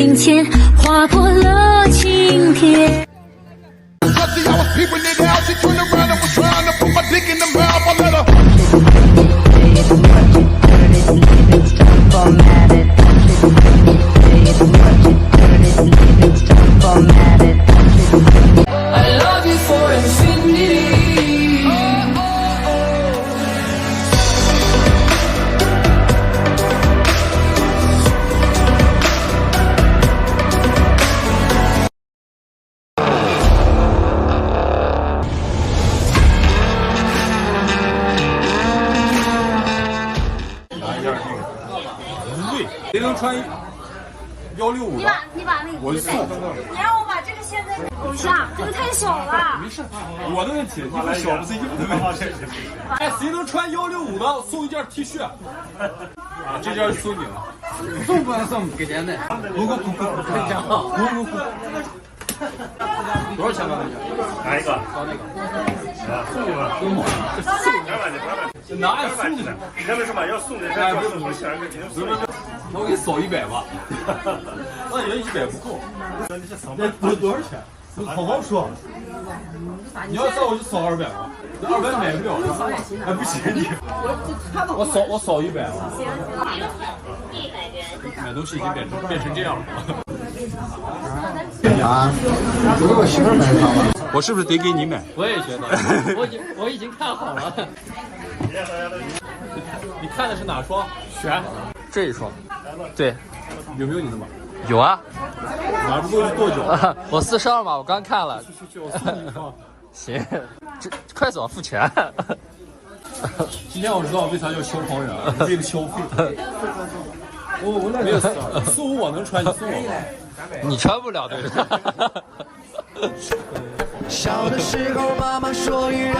地平线划破了青天。穿幺六五的你把你把那个我就送你让我把这个现在偶像，这个太小了。我的问题，衣服小不是衣服的问题。哎，谁能穿幺六五的送一件 T 恤？啊，这件送你了。送不能送，给钱的。不不不不不，讲好。不不不。多少钱吧？哪一个？找那个。送你吧，送我。两百的，两百的。哪有送的？你刚才说嘛，要送的，他要送我想个，肯定送。那我给你扫一百吧。那人一百不够。那多多少钱？好好说。你要扫我就扫二百吧，那二百买不了。哎，不行你。我扫我扫一百吧。买东西已经变成变成这样了。啊，给我媳妇买一套吧。我是不是得给你买？我也觉得，我已经我已经看好了。你看的是哪双？选这一双。对，有没有你的码？有啊。码不够就跺脚。我四十二码，我刚看了。去去去，我送你一双。行，这快走付钱。今天我知道为啥叫消防员，为了消费。我我那没有四五我能穿，你送我吧。你穿不了对的。小的时候，妈妈说与人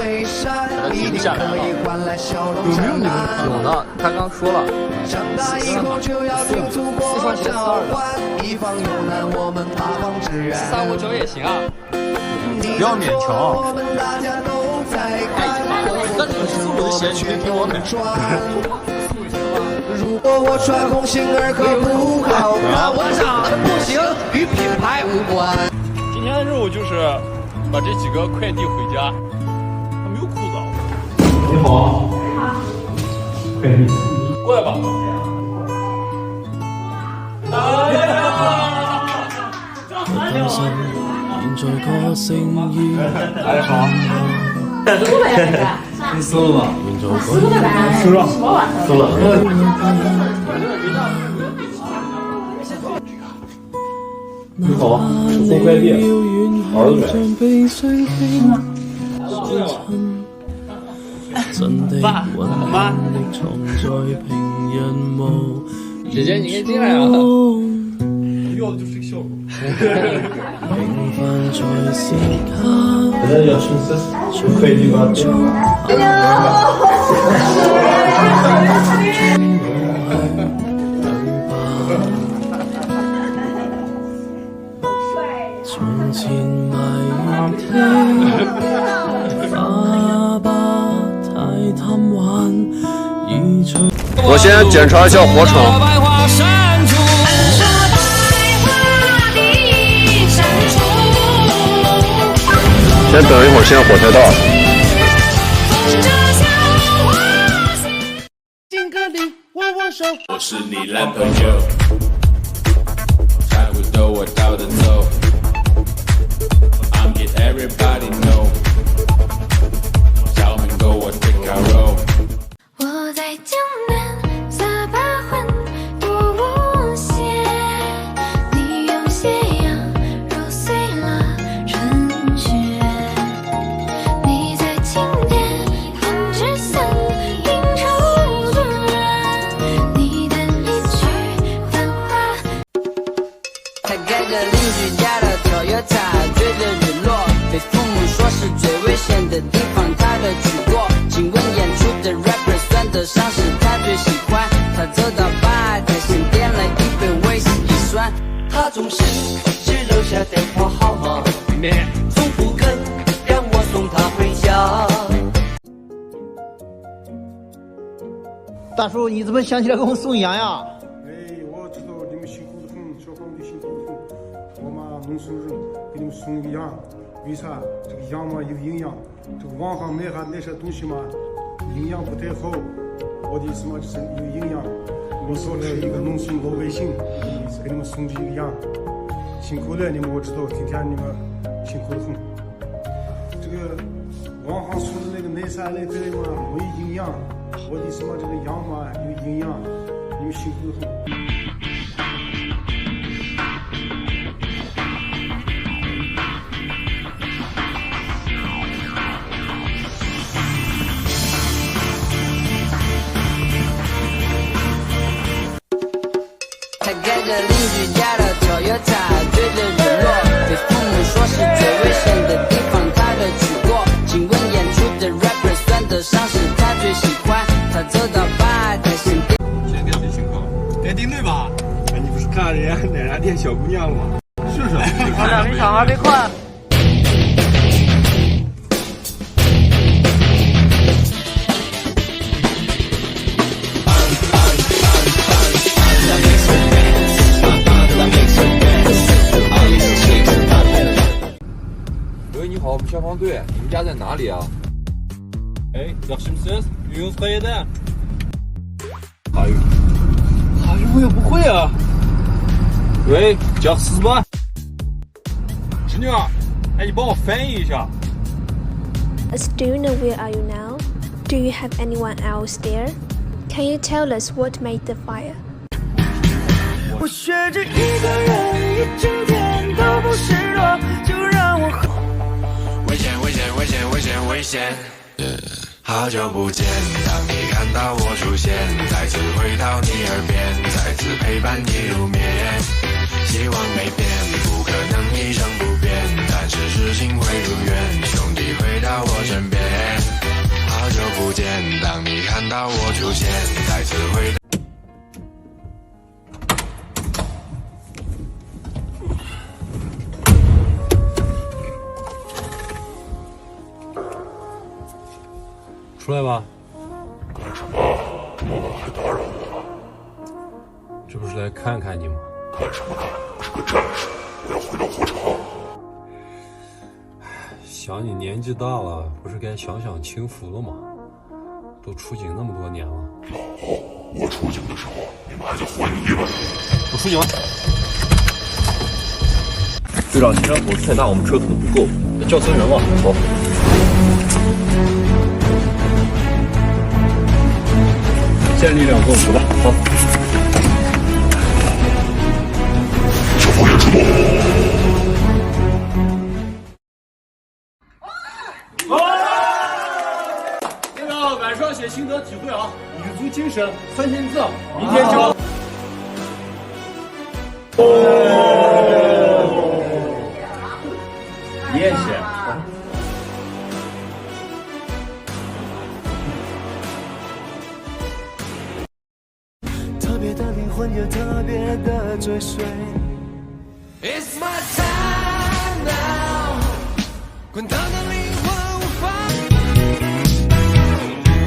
为善，一定可以换来笑容灿烂。有呢，他刚说了。长大以后就要听祖国召唤，一方有难我们八方支援。三五九也行啊。不要勉强。我们大家都在看。那你送我的鞋，你可以给我买。如果我穿红星儿可不好看，我长得不行，与品牌无关。今天的任务就是把这几个快递回家。他没有裤子啊。你好。快递。过来吧。哎呀！哎好。输了呀，你输了吗？输了呗。输了。什么玩意儿？输了。你好，是送快递，儿子买。爸妈，姐姐你可以进来啊。要的就是个效果。大家要吃吃快递吧。检查一下火场。先等一会儿，现在火太大了。敬个礼，握握手。我是你男朋友，才会逗我到的走。I'm get everybody know，小我在江的 Toyota，追着日落，被父母说是最危险的地方，他的去过。尽管演出的 rapper 算得上是他最喜欢，他走到吧台先点了一杯威士忌酸。他总是只留下电话号码，从不肯让我送她回家。大叔，你怎么想起来给我送羊呀？为啥？这个羊嘛有营养。这个网上买下那些东西嘛，营养不太好。我的意思嘛就是有营养。我作为一个农村老百姓，给你们送这一个羊，辛苦了你们，我知道今天你们辛苦的很。这个网上说的那个奶啥来这嘛没有营养。我的意思嘛，这个羊嘛有营养，你们辛苦的很。邻居家的 Toyota，追着日落，被父母说是最危险的地方，他的去过。请问演出的 rapper 算得上是他最喜欢。他走到吧台先点。现在谁情况？该丁队吧？哎，你不是看人家奶茶店小姑娘了吗？是是，我俩没抢还没快。消防队，你们家在哪里啊？哎，yaxshimisiz? Uyingiz qayerda? 法语，法语我也不会啊。喂，叫四吧？侄女儿，哎，你帮我翻译一下。Astuna, where are you now? Do you have anyone else there? Can you tell us what made the fire? 我学着一个人一整天危险！好久不见，当你看到我出现，再次回到你耳边，再次陪伴你入眠。希望没变，不可能一成不变，但是事情会如愿，兄弟回到我身边。好久不见，当你看到我出现，再次回到出来吧。干什么？这么晚还打扰我了？这不是来看看你吗？干什么看？我是个战士，我要回到火场。想你年纪大了，不是该享享清福了吗？都出警那么多年了。老后，我出警的时候，你们还在活你们。我出警了。队长，青山口太大，我们车可能不够，叫增援吧。好。建立两个，走吧。好。小红也出动。那个晚上写心得体会啊，女足精神三千字，It's my time now，滚烫的灵魂无法。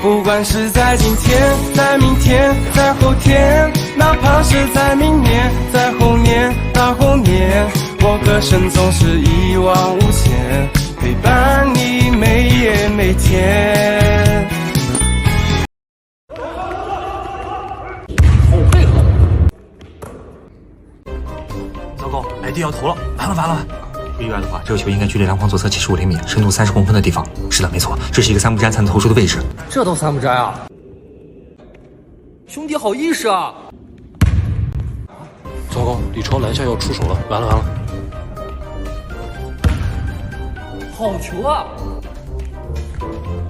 不管是在今天，在明天，在后天，哪怕是在明年，在后年，大后年，我歌声总是一往无前，陪伴你每夜每天。糟糕，莱蒂要投了，完了完了！不意外的话，这个球应该距离篮筐左侧七十五厘米，深度三十公分的地方。是的，没错，这是一个三不沾才能投出的位置。这都三不沾啊！兄弟好意识啊！糟糕，李超篮下要出手了，完了完了！好球啊！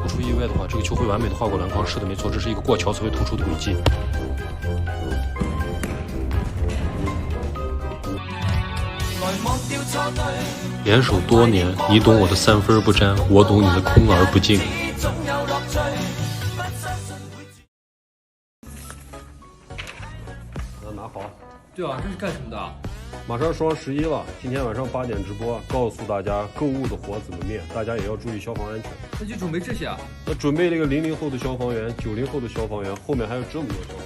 不出意外的话，这个球会完美的划过篮筐。是的，没错，这是一个过桥才会突出的轨迹。联手多年，你懂我的三分不沾，我懂你的空而不净。拿好。对啊，这是干什么的？马上双十一了，今天晚上八点直播，告诉大家购物的火怎么灭，大家也要注意消防安全。那就准备这些啊。那准备了一个零零后的消防员，九零后的消防员，后面还有这么多消防员，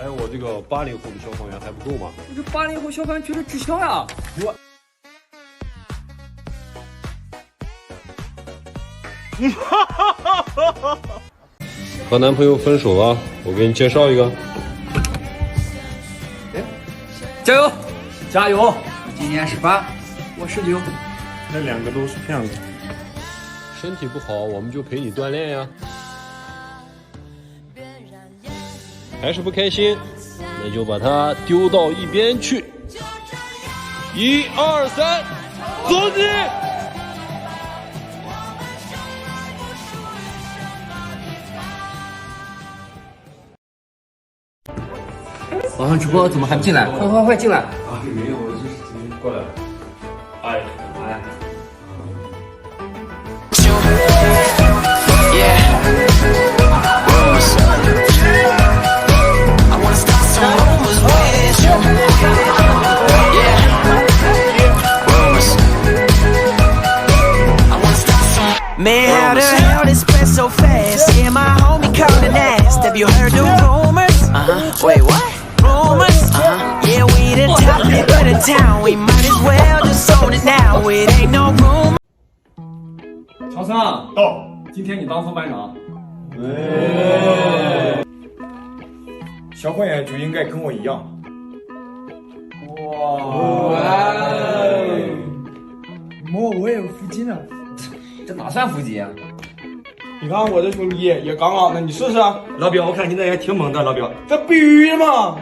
还有我这个八零后的消防员还不够吗？我这八零后消防员觉得举枪呀！我。和男朋友分手了，我给你介绍一个。哎加油，加油！今年十八，我十九。那两个都是骗子。身体不好，我们就陪你锻炼呀。还是不开心，那就把它丢到一边去。一二三，走你！晚上直播怎么还不进来？快快快进来！啊，没有，我就是今天过来了。哎哎。乔三到，今天你当副班长。小混眼就应该跟我一样。哇！摸我也有腹肌呢。这哪算腹肌啊？你看我这兄弟也杠杠的，你试试。老表，我看你那也挺猛的，老表。这必须的嘛！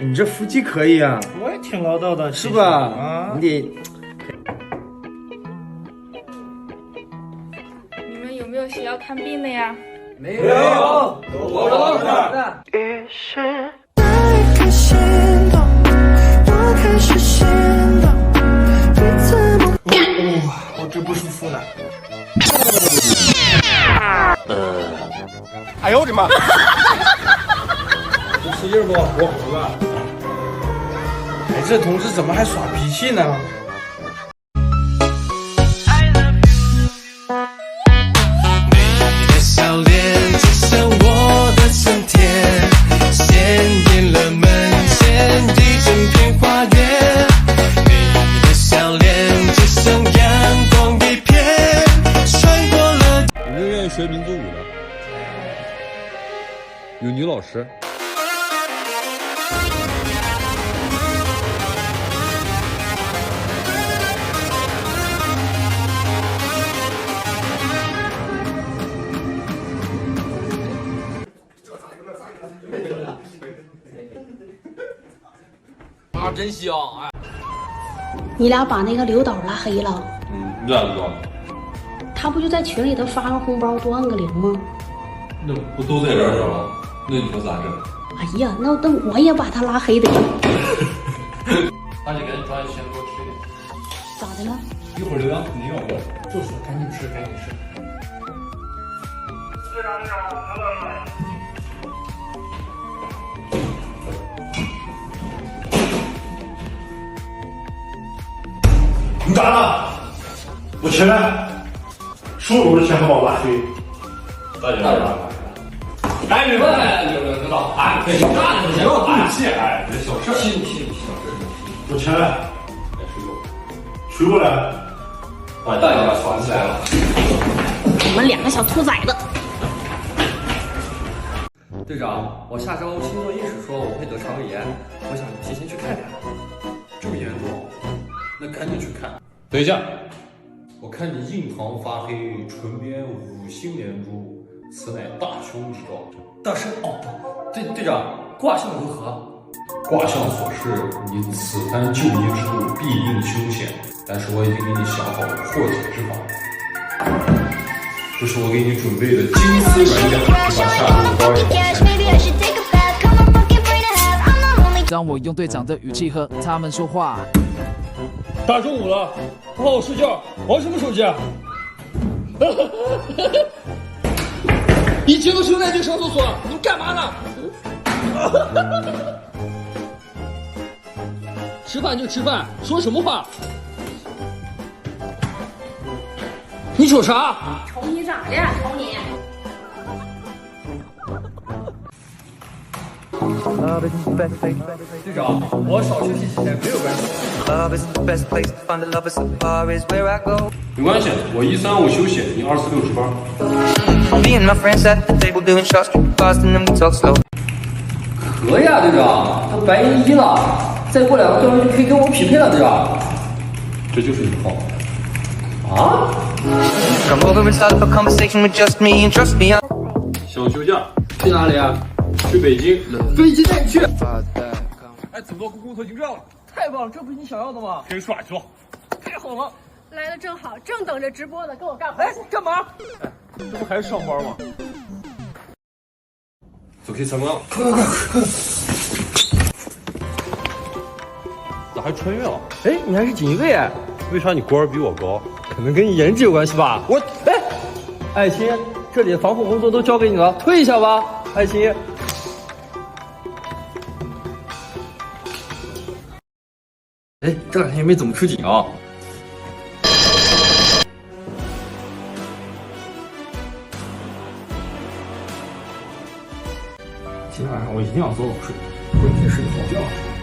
你这腹肌可以啊，我也挺唠叨的，是吧？啊，你得。需要看病的呀？没有，我老的。于是，我开始懂，我开始心动，你怎么？哇，我这不舒服了。呃，哎呦我的妈！你使劲不？我服了。哎，这同志怎么还耍脾气呢？女老师。啊，真香！哎，你俩把那个刘导拉黑了，嗯，你咋知道？他不就在群里头发个红包多按个零吗？那不都在这儿了？那你说咋整？哎呀，那那我也把他拉黑得了。那你赶紧抓紧时间给我吃点。咋的了？一会儿流量肯定要问。就是，赶紧吃，赶紧吃。你咋了？我起来，所有的钱都把我拉黑。大姐，大姐，哎，你们刘刘导，哎，别干了，不要动气，哎，这小事，气气小事。我起来，吹过来，把大家耍起来了。你们两个小兔崽子！队长，我下周星座医师说我会得肠胃炎，我想提前去看看。这么严重？那赶紧去看。等一下，我看你印堂发黑，唇边五星连珠，此乃大凶之兆。大师哦，队队长，卦象如何？卦象所示，你此番就医之路必定凶险，但是我已经给你想好了破解之法。这是我给你准备的金丝软甲，你把下周的高演让我用队长的语气和他们说话。大中午了，不好好睡觉，玩什么手机啊？以前的兄弟去上厕所，你们干嘛呢？吃饭就吃饭，说什么话？你瞅啥？瞅你咋的？瞅你。队长，我少休息几天没有关系。没关系，我一三五休息，你二四六值班。 Me and my friends at the table doing shots, fast and then we talk slow. 可以啊，队长，都白银一了，再过两个段位就可以跟我匹配了，队长。这就是你号。啊？ Come over and start up a conversation with just me and trust me. I 想休假，去哪里啊？ 去北京。飞机带你去。哎，怎么工工作已经这样了？太棒了，这不是你想要的吗？跟耍去了。太好了！来的正好，正等着直播呢，跟我干活。哎，干嘛？哎这不还是上班吗？走，可以参观了。快快快快！咋还穿越了？哎，你还是锦衣卫哎？为啥你官比我高？可能跟你颜值有关系吧。我哎，爱心，这里的防护工作都交给你了，退一下吧，爱卿。哎，这两天也没怎么出警啊。今天晚上我一定要早早睡，回去睡个好觉。